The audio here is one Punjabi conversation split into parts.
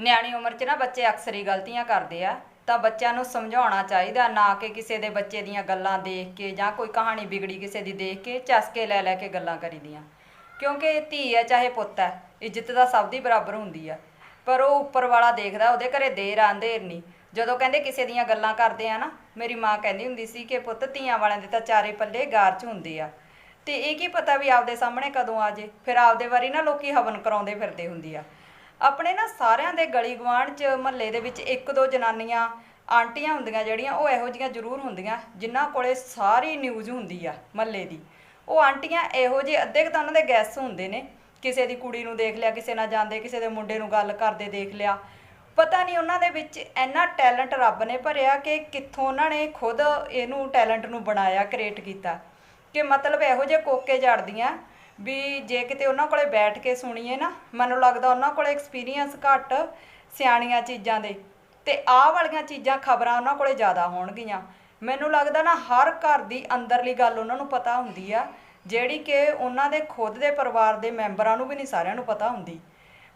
ਨਿਆਣੀ ਉਮਰ 'ਚ ਨਾ ਬੱਚੇ ਅਕਸਰ ਹੀ ਗਲਤੀਆਂ ਕਰਦੇ ਆ, ਤਾਂ ਬੱਚਿਆਂ ਨੂੰ ਸਮਝਾਉਣਾ ਚਾਹੀਦਾ, ਨਾ ਕਿ ਕਿਸੇ ਦੇ ਬੱਚੇ ਦੀਆਂ ਗੱਲਾਂ ਦੇਖ ਕੇ ਜਾਂ ਕੋਈ ਕਹਾਣੀ ਵਿਗੜੀ ਕਿਸੇ ਦੀ ਦੇਖ ਕੇ ਚਸਕੇ ਲੈ ਲੈ ਕੇ ਗੱਲਾਂ ਕਰੀਦੀਆਂ। ਕਿਉਂਕਿ ਧੀ ਹੈ ਚਾਹੇ ਪੁੱਤ ਹੈ ਇੱਜ਼ਤ ਤਾਂ ਸਭ ਦੀ ਬਰਾਬਰ ਹੁੰਦੀ ਆ। ਪਰ ਉਹ ਉੱਪਰ ਵਾਲਾ ਦੇਖਦਾ, ਉਹਦੇ ਘਰੇ ਦੇਰ ਆ ਨਹੀਂ। ਜਦੋਂ ਕਹਿੰਦੇ ਕਿਸੇ ਦੀਆਂ ਗੱਲਾਂ ਕਰਦੇ ਆ ਨਾ, ਮੇਰੀ ਮਾਂ ਕਹਿੰਦੀ ਹੁੰਦੀ ਸੀ ਕਿ ਪੁੱਤ, ਧੀਆਂ ਵਾਲਿਆਂ ਦੇ ਤਾਂ ਚਾਰੇ ਪੱਲੇ ਗਾਰ 'ਚ ਹੁੰਦੇ ਆ। ਤੇ ਇਹ ਕੀ ਪਤਾ ਵੀ ਆਪਦੇ ਸਾਹਮਣੇ ਕਦੋਂ ਆ ਜੇ, ਫਿਰ ਆਪਦੇ ਵਾਰੀ ਨਾ ਲੋਕੀ ਹਵਨ ਕਰਾਉਂਦੇ ਫਿਰਦੇ ਹੁੰਦੀ ਆ। ਆਪਣੇ ਨਾ ਸਾਰਿਆਂ ਦੇ ਗਲੀ ਗਵਾਂਢ 'ਚ ਮਹੱਲੇ ਦੇ ਵਿੱਚ ਇੱਕ ਦੋ ਜਨਾਨੀਆਂ, ਆਂਟੀਆਂ ਹੁੰਦੀਆਂ ਜਿਹੜੀਆਂ, ਉਹ ਇਹੋ ਜੀਆਂ ਜ਼ਰੂਰ ਹੁੰਦੀਆਂ, ਜਿਨ੍ਹਾਂ ਕੋਲੇ ਸਾਰੀ ਨਿਊਜ਼ ਹੁੰਦੀ ਆ ਮਹੱਲੇ ਦੀ। ਉਹ ਆਂਟੀਆਂ ਇਹੋ ਜਿਹੇ ਅੱਧੇ ਕੁ ਤਾਂ ਉਹਨਾਂ ਦੇ ਗੈਸ ਹੁੰਦੇ ਨੇ, ਕਿਸੇ ਦੀ ਕੁੜੀ ਨੂੰ ਦੇਖ ਲਿਆ, ਕਿਸੇ ਨਾਲ ਜਾਂਦੇ, ਕਿਸੇ ਦੇ ਮੁੰਡੇ ਨੂੰ ਗੱਲ ਕਰਦੇ ਦੇਖ ਲਿਆ। ਪਤਾ ਨਹੀਂ ਉਹਨਾਂ ਦੇ ਵਿੱਚ ਇੰਨਾ ਟੈਲੈਂਟ ਰੱਬ ਨੇ ਭਰਿਆ ਕਿ ਕਿੱਥੋਂ ਉਹਨਾਂ ਨੇ ਖੁਦ ਇਹਨੂੰ ਟੈਲੈਂਟ ਨੂੰ ਬਣਾਇਆ ਕ੍ਰੀਏਟ ਕੀਤਾ। ਕਿ ਮਤਲਬ ਇਹੋ ਜਿਹੇ ਕੋਕੇ ਜੜਦੀਆਂ ਵੀ ਜੇ ਕਿਤੇ ਉਹਨਾਂ ਕੋਲੇ ਬੈਠ ਕੇ ਸੁਣੀਏ ਨਾ, ਮੈਨੂੰ ਲੱਗਦਾ ਉਹਨਾਂ ਕੋਲੇ ਐਕਸਪੀਰੀਅੰਸ ਘੱਟ ਸਿਆਣੀਆਂ ਚੀਜ਼ਾਂ ਦੇ। ਤੇ ਆਹ ਵਾਲੀਆਂ ਚੀਜ਼ਾਂ ਖਬਰਾਂ ਉਹਨਾਂ ਕੋਲੇ ਜ਼ਿਆਦਾ ਹੋਣਗੀਆਂ। ਮੈਨੂੰ ਲੱਗਦਾ ਨਾ ਹਰ ਘਰ ਦੀ ਅੰਦਰਲੀ ਗੱਲ ਉਹਨਾਂ ਨੂੰ ਪਤਾ ਹੁੰਦੀ ਆ, ਜਿਹੜੀ ਕਿ ਉਹਨਾਂ ਦੇ ਖੁਦ ਦੇ ਪਰਿਵਾਰ ਦੇ ਮੈਂਬਰਾਂ ਨੂੰ ਵੀ ਨਹੀਂ ਸਾਰਿਆਂ ਨੂੰ ਪਤਾ ਹੁੰਦੀ।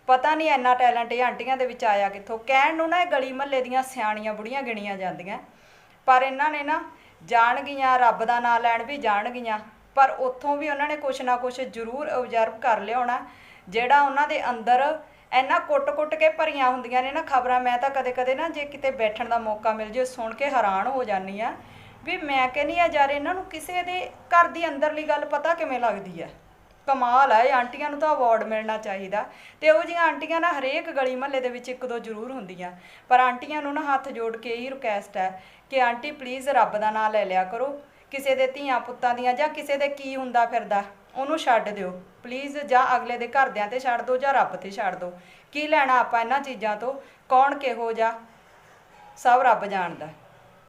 ਪਤਾ ਨਹੀਂ ਇੰਨਾ ਟੈਲੈਂਟ ਇਹ ਆਂਟੀਆਂ ਦੇ ਵਿੱਚ ਆਇਆ ਕਿੱਥੋਂ। ਕਹਿਣ ਨੂੰ ਨਾ ਇਹ ਗਲੀ ਮਹੱਲੇ ਦੀਆਂ ਸਿਆਣੀਆਂ ਬੁੜੀਆਂ ਗਿਣੀਆਂ ਜਾਂਦੀਆਂ। ਪਰ ਇਹਨਾਂ ਨੇ ਨਾ ਜਾਣਗੀਆਂ, ਰੱਬ ਦਾ ਨਾਮ ਲੈਣ ਵੀ ਜਾਣਗੀਆਂ। ਪਰ ਉੱਥੋਂ ਵੀ ਉਹਨਾਂ ਨੇ ਕੁਛ ਨਾ ਕੁਛ ਜ਼ਰੂਰ ਆਬਜ਼ਰਵ ਕਰ ਲਿਆਉਣਾ ਜਿਹੜਾ ਉਹਨਾਂ ਦੇ ਅੰਦਰ ਇੰਨਾ ਕੁੱਟ-ਕੁੱਟ ਕੇ ਭਰੀਆਂ ਹੁੰਦੀਆਂ ਨੇ ਨਾ ਖਬਰਾਂ, ਮੈਂ ਤਾਂ ਕਦੇ-ਕਦੇ ਨਾ ਜੇ ਕਿਤੇ ਬੈਠਣ ਦਾ ਮੌਕਾ ਮਿਲ ਜੇ ਸੁਣ ਕੇ ਹੈਰਾਨ ਹੋ ਜਾਂਦੀ ਆ ਵੀ ਮੈਂ ਕਹਿੰਨੀ ਆ ਯਾਰ ਇਹਨਾਂ ਨੂੰ ਕਿਸੇ ਦੇ ਘਰ ਦੀ ਅੰਦਰਲੀ ਗੱਲ ਪਤਾ ਕਿਵੇਂ ਲੱਗਦੀ ਹੈ? ਕਮਾਲ ਹੈ, ਇਹ ਆਂਟੀਆਂ ਨੂੰ ਤਾਂ ਅਵਾਰਡ ਮਿਲਣਾ ਚਾਹੀਦਾ। ਤੇ ਉਹ ਜਿਹੀਆਂ ਆਂਟੀਆਂ ਨਾ ਹਰੇਕ ਗਲੀ ਮਹੱਲੇ ਦੇ ਵਿੱਚ ਇੱਕ ਦੋ ਜ਼ਰੂਰ ਹੁੰਦੀਆਂ। ਪਰ ਆਂਟੀਆਂ ਨੂੰ ਨਾ ਹੱਥ ਜੋੜ ਕੇ ਇਹੀ ਰਿਕੁਐਸਟ ਹੈ ਕਿ ਆਂਟੀ ਪਲੀਜ਼ ਰੱਬ ਦਾ ਨਾਮ ਲੈ ਲਿਆ ਕਰੋ। ਕਿਸੇ ਦੇ ਧੀਆਂ ਪੁੱਤਾਂ ਦੀਆਂ ਜਾਂ ਕਿਸੇ ਦੇ ਕੀ ਹੁੰਦਾ ਫਿਰਦਾ, ਉਹਨੂੰ ਛੱਡ ਦਿਓ। ਪਲੀਜ਼ ਜਾਂ ਅਗਲੇ ਦੇ ਘਰਦਿਆਂ ਤੇ ਛੱਡ ਦਿਓ ਜਾਂ ਰੱਬ ਤੇ ਛੱਡ ਦਿਓ। ਕੀ ਲੈਣਾ ਆਪਾਂ ਇਹਨਾਂ ਚੀਜ਼ਾਂ ਤੋਂ? ਕੌਣ ਕਿਹੋ ਜਿਹਾ? ਸਭ ਰੱਬ ਜਾਣਦਾ।